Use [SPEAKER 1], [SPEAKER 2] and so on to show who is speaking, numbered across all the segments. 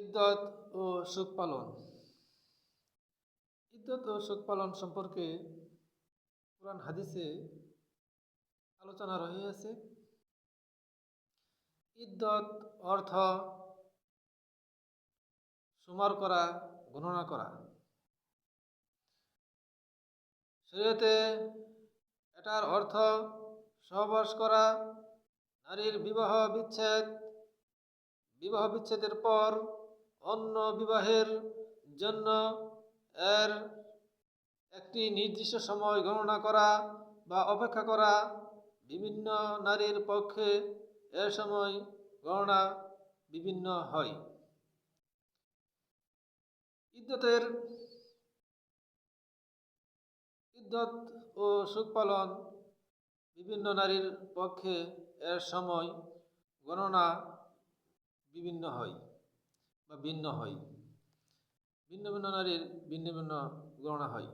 [SPEAKER 1] ইদ্যত ও সুখ পালন ইদ্যত ও সুখ পালন সম্পর্কে কোরআন হাদিসে আলোচনা রহিয়াছে। ইদ্যত অর্থ সুমার করা, গণনা করা। শরীয়তে এটার অর্থ সহবাস করা, নারীর বিবাহ বিচ্ছেদ, বিবাহ বিচ্ছেদের পর অন্য বিবাহের জন্য এর একটি নির্দিষ্ট সময় গণনা করা বা অপেক্ষা করা, বিভিন্ন নারীর পক্ষে এ সময় গণনা বিভিন্ন হয়। ইদ্যতের ইদ্যত ও সুখ পালন বিভিন্ন নারীর পক্ষে এর সময় গণনা বিভিন্ন হয়। বা ভিন্ন হয়। ভিন্ন ভিন্ন নারীর ভিন্ন ভিন্ন গণনা হয়।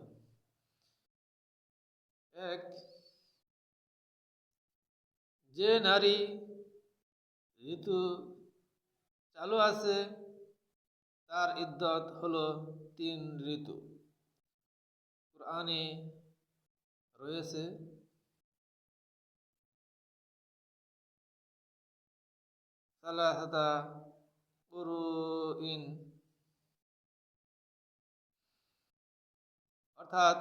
[SPEAKER 1] এক, যে নারী ঋতু চালু আছে, তার ইদ্যত হলো তিন ঋতু। কোরআনে রয়েছে সালাহাতা ইন অর্থাৎ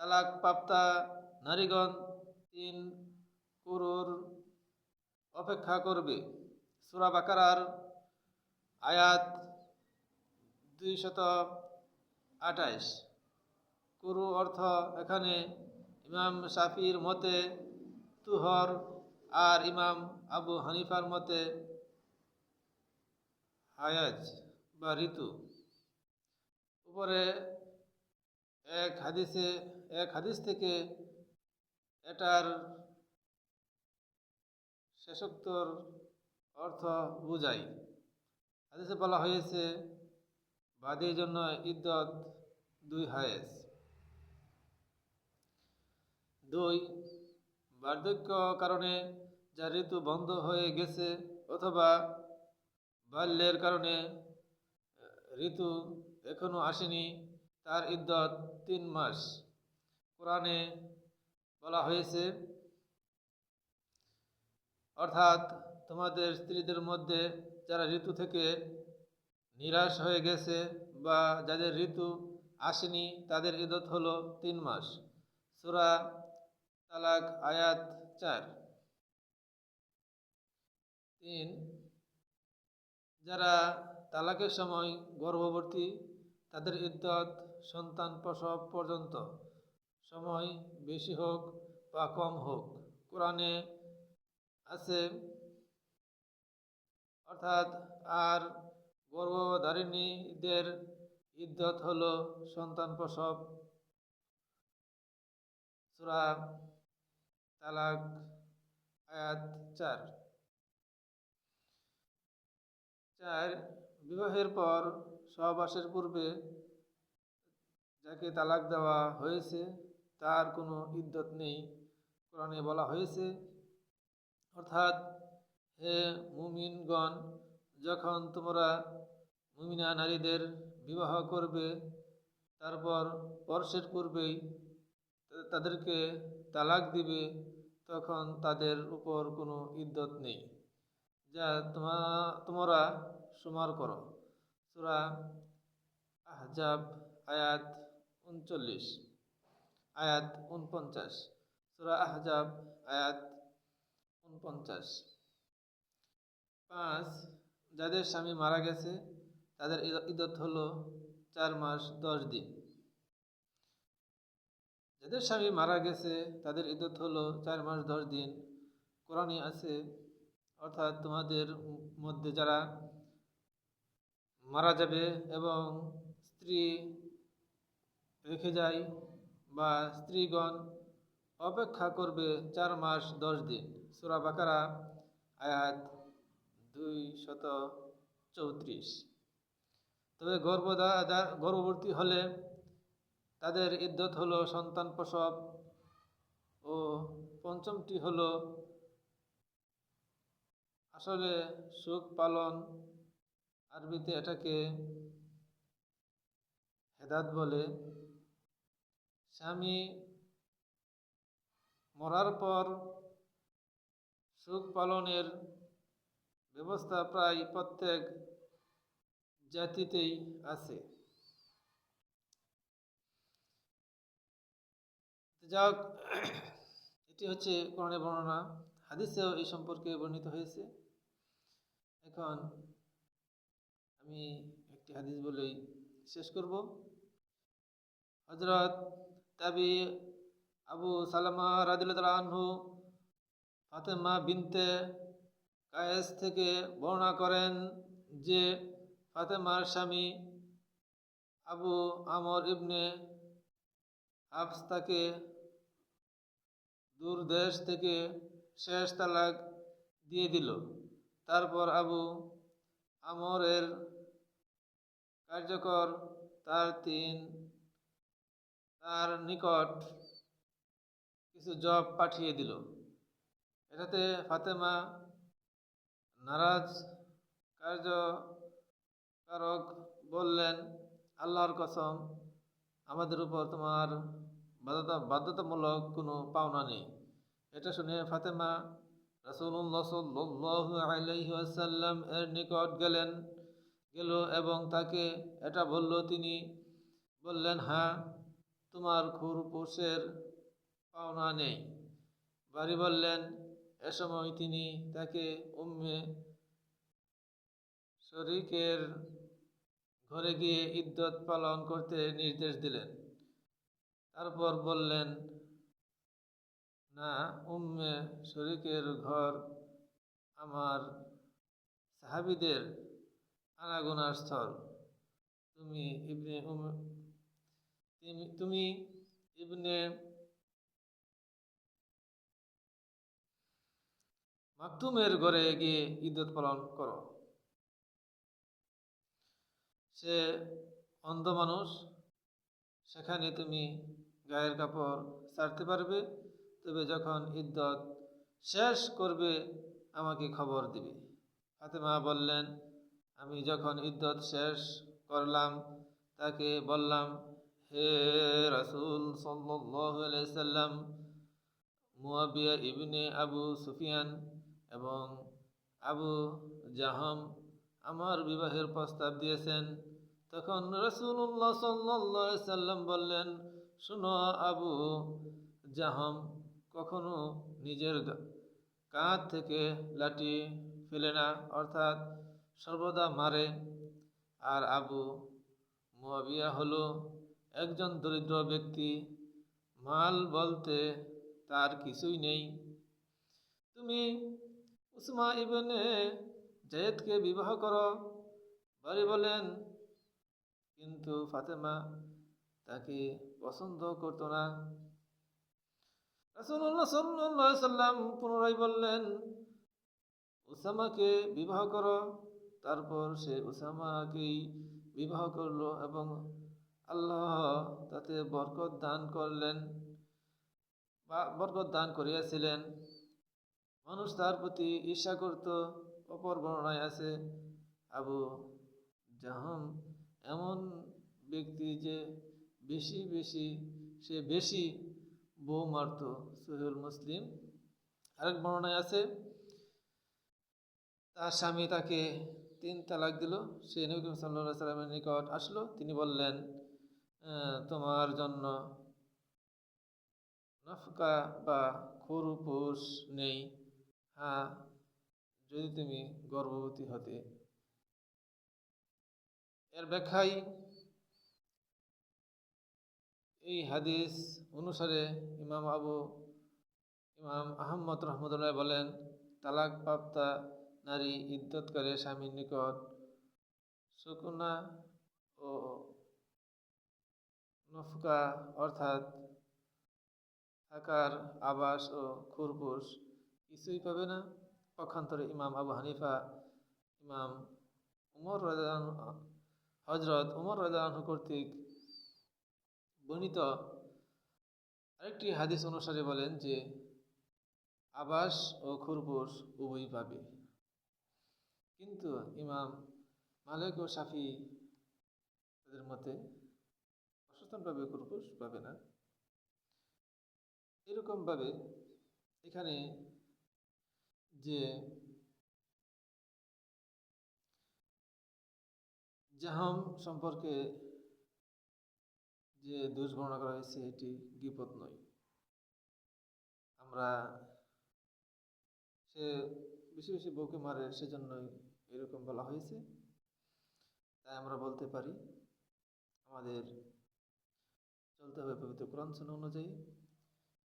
[SPEAKER 1] তালাক প্রাপ্তা নারীগণ তিন কুরুর অপেক্ষা করবে। সুরা বাকারার আয়াত দুইশত আঠাইশ। কুরু অর্থ এখানে ইমাম শাফির মতে তুহর আর ইমাম আবু হানিফার মতে হায়াজ বা ঋতু। উপরে এক হাদিসে, এক হাদিস থেকে এটার শেষোক্তর অর্থ বুঝাই। হাদিসে বলা হয়েছে, বাদীর জন্য ইদ্যত দুই হায়েস। দুই, বার্ধক্য কারণে যা ঋতু বন্ধ হয়ে গেছে অথবা বাল্যের কারণে, ঋতু এখনও আসেনি, তার ইদ্যত তিন মাস। কোরআনে বলা হয়েছে, অর্থাৎ তোমাদের স্ত্রীদের মধ্যে যারা ঋতু থেকে নিরাশ হয়ে গেছে বা যাদের ঋতু আসেনি, তাদের ইদত হলো তিন মাস। সুরা তালাক আয়াত চার। তিন যারা তালাকের সময় গর্ভবতী, তাদের ইদ্যত, সন্তান প্রসব পর্যন্ত সময় বেশি হোক বা কম হোক। কোরআনে আছে, অর্থাৎ আর গর্ভধারিণীদের ইদ্যত হল সন্তান প্রসব, সুরা তালাক, আয়াত চার। চার বিবাহের পর সহবাসের পূর্বে যাকে তালাক দেওয়া হয়েছে, তার কোনো ইদ্যত নেই। কোরআনে বলা হয়েছে, অর্থাৎ, হে মুমিনগণ, যখন তোমরা মুমিনা নারীদের বিবাহ করবে, তারপর বর্ষের পূর্বেই তাদেরকে তালাক দিবে, তখন তাদের উপর কোনো ইদ্যত নেই। যা তোমা, তোমরা সুমার করো। সুরা আহজাব, আয়াত উনচল্লিশ। আয়াত উনপঞ্চাশ। সুরা আহজাব, আয়াত উনপঞ্চাশ। পাঁচ, যাদের স্বামী মারা গেছে, তাদের ইদত হলো চার মাস, দশ দিন। যাদের স্বামী মারা গেছে, তাদের ইদত হলো চার মাস, দশ দিন। কোরআনই আছে অর্থাৎ তোমাদের মধ্যে যারা মারা যাবে এবং স্ত্রী রেখে যায় বা স্ত্রীগণ অপেক্ষা করবে চার মাস দশ দিন। সুরা বাকারা, আয়াত দুই শত চৌত্রিশ। তবে গর্ভদা গর্ভবতী হলে তাদের ইদ্যত হলো সন্তান প্রসব ও পঞ্চমটি হলো আসলে সুখ পালন আরবিতে এটাকে হেদাত বলে। স্বামী মরার পর সুখ পালনের ব্যবস্থা প্রায় প্রত্যেক জাতিতেই আছে। যাক, এটি হচ্ছে কোরআনের বর্ণনা। হাদিসেও এই সম্পর্কে বর্ণিত হয়েছে। এখন আমি একটি হাদিস বলেই শেষ করব। হজরত তাবি আবু সালামা রাদিল্লাহ ফাতেমা বিনতে কায়েস থেকে বর্ণনা করেন যে ফাতেমার স্বামী আবু আমর ইবনে হাফস তাকে দূর দেশ থেকে শেষ তালাক দিয়ে দিল। তারপর আবু আমরের কার্যকর তার তিন, তার নিকট কিছু জব পাঠিয়ে দিল। এটাতে ফাতেমা নারাজ কার্যকারক বললেন, আল্লাহর কসম, আমাদের উপর তোমার বাধ্যতা, বাধ্যতামূলক কোনো পাওনা নেই। এটা শুনে ফাতেমা রাসুল্লাহ সাল্লাহ আলাইহি আসাল্লাম এর নিকট গেলেন, গেল এবং তাকে এটা বলল, তিনি বললেন হ্যাঁ তোমার খুরপুষের পাওনা নেই। বাড়ি বললেন, এ সময় তিনি তাকে উম্মে শরিকের ঘরে গিয়ে ইদ্যত পালন করতে নির্দেশ দিলেন। তারপর বললেন না, উম্মে শরিকের ঘর আমার সাহাবিদের আনাগোনার স্থল। তুমি ইবনে তুমি ইবনে মাকতুমের ঘরে গিয়ে ইদ্যত পালন করো। সে অন্ধ মানুষ, সেখানে তুমি গায়ের কাপড় ছাড়তে পারবে। তবে যখন ইদ্যত শেষ করবে, আমাকে খবর দিবে। ফাতেমা বললেন, আমি যখন ইদ্যত শেষ করলাম, তাকে বললাম, হে রাসুল সাল্লাম, মুয়াবিয়া ইবনে আবু সুফিয়ান এবং আবু জাহাম আমার বিবাহের প্রস্তাব দিয়েছেন। তখন রসুল্লাহ সাল্লাহ সাল্লাম বললেন, শুনো আবু জাহাম কখনো নিজের কাঁধ থেকে লাঠি ফেলে না, অর্থাৎ সর্বদা মারে। আর আবু মুয়াবিয়া হলো একজন দরিদ্র ব্যক্তি। মাল বলতে তার কিছুই নেই। তুমি উসমা ইবনে জায়েদকে বিবাহ করো, বাড়ি বলেন। কিন্তু ফাতেমা তাকে পছন্দ করতো না। রাসুল্লাহ সাল্লাহ সাল্লাম পুনরায় বললেন উসামাকে বিবাহ করো। তারপর সে উসামাকেই বিবাহ করল এবং আল্লাহ তাতে বরকত দান করলেন, বা বরকত দান করিয়াছিলেন। মানুষ তার প্রতি ঈর্ষা করত, অপর বর্ণায় আছে, আবু জাহাম এমন ব্যক্তি যে বেশি বেশি, সে বেশি বউ মারত সহিউল মুসলিম। আরেক বর্ণনায় আছে, তার স্বামী তাকে তিন তালাক দিল। সে নবী করিম সাল্লা সাল্লামের নিকট আসলো। তিনি বললেন তোমার জন্য নফকা বা খরুপোষ নেই। হ্যাঁ যদি তুমি গর্ভবতী হতে। এর ব্যাখ্যায় এই হাদিস অনুসারে ইমাম আবু, ইমাম আহম্মদ রহমতুল্লাহ বলেন তালাক প্রাপ্তা নারী ইদ্যত করে স্বামীর নিকট সুকুনা ও নফকা অর্থাৎ থাকার আবাস ও খুরপুস কিছুই পাবে না। পক্ষান্তরে ইমাম আবু হানিফা, ইমাম উমর রাজান হজরত উমর রাজান কর্তৃক বর্ণিত আরেকটি হাদিস অনুসারে বলেন যে আবাস ও খুরপুস উভয়ই পাবে। কিন্তু ইমাম মালিক ও সাফি তাদের মতে অসচেতনভাবে কোনো পুরুষ পাবে না। এরকমভাবে এখানে যে জাহাম সম্পর্কে যে দোষ বর্ণনা করা হয়েছে, এটি গিপত নয়। আমরা সে বেশি বেশি বউকে মারে, সেজন্যই এরকম বলা হয়েছে। তাই আমরা বলতে পারি, আমাদের চলতে হবে পবিত্র কোরআন সুন্না অনুযায়ী।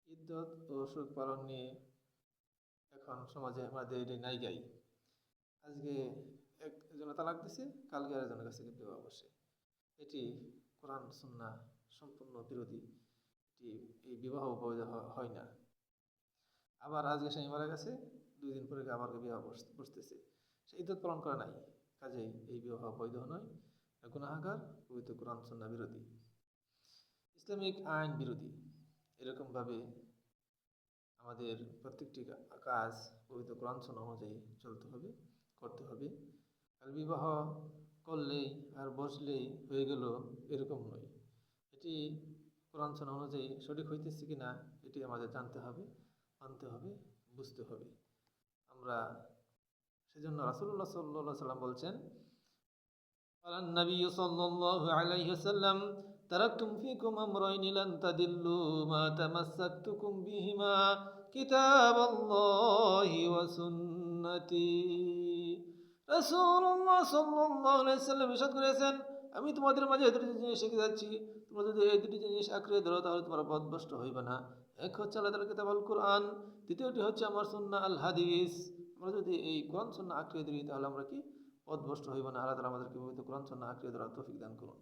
[SPEAKER 1] ইদ্যত ও সুখ পালন নিয়ে এখন সমাজে আমাদের নাই গাই। আজকে একজনে তালাক দিছে কালকে আরেকজনের কাছে বিবাহ অবশ্যই। এটি কোরআন সুন্না সম্পূর্ণ বিরোধী এই বিবাহ বৈধ হয় না। আবার আজকে স্বামী মারা গেছে, দুই দিন পরে আবার বিবাহ বসতেছে। সে ইদ্যত পালন করে নাই, কাজেই এই বিবাহ বৈধ নয় গুণাহাগার পবিত্র কোরআন, সুন্না বিরোধী। ইসলামিক আইন বিরোধী, এরকমভাবে আমাদের প্রত্যেকটি কাজ পবিত্র কোরআন, সুন্না অনুযায়ী চলতে হবে, করতে হবে। আর বিবাহ করলেই আর বসলেই হয়ে গেল এরকম নয়। এটি কোরআন সুন্না অনুযায়ী সঠিক হইতেছে কি না এটি আমাদের জানতে হবে মানতে হবে বুঝতে হবে আমরা সেজন্য রাসুল্লাহ সাল্লাহ সাল্লাম বলছেন قال النبي صلى الله عليه وسلم تركتم فيكم أمرين لن تدلوا ما تمسكتكم بهما كتاب الله وسنتي رسول الله صلى الله عليه وسلم ইরশাদ করেছেন আমি তোমাদের মাঝে এই দুটি জিনিস শিখে যাচ্ছি তোমরা যদি এই দুটি জিনিস আঁকড়ে ধরো, তাহলে তোমরা পথভ্রষ্ট হইবে না। এক হচ্ছে আল্লাহ তালা কিতাব আল কোরআন দ্বিতীয়টি হচ্ছে আমার সুন্না আল হাদিস আমরা যদি এই কোরআন সুন্না আঁকড়ে ধরি, তাহলে আমরা কি পথভ্রষ্ট হইব না। আল্লাহ তালা আমাদেরকে পবিত্র কোরআন সুন্না আঁকড়ে ধরার তৌফিক দান করুন।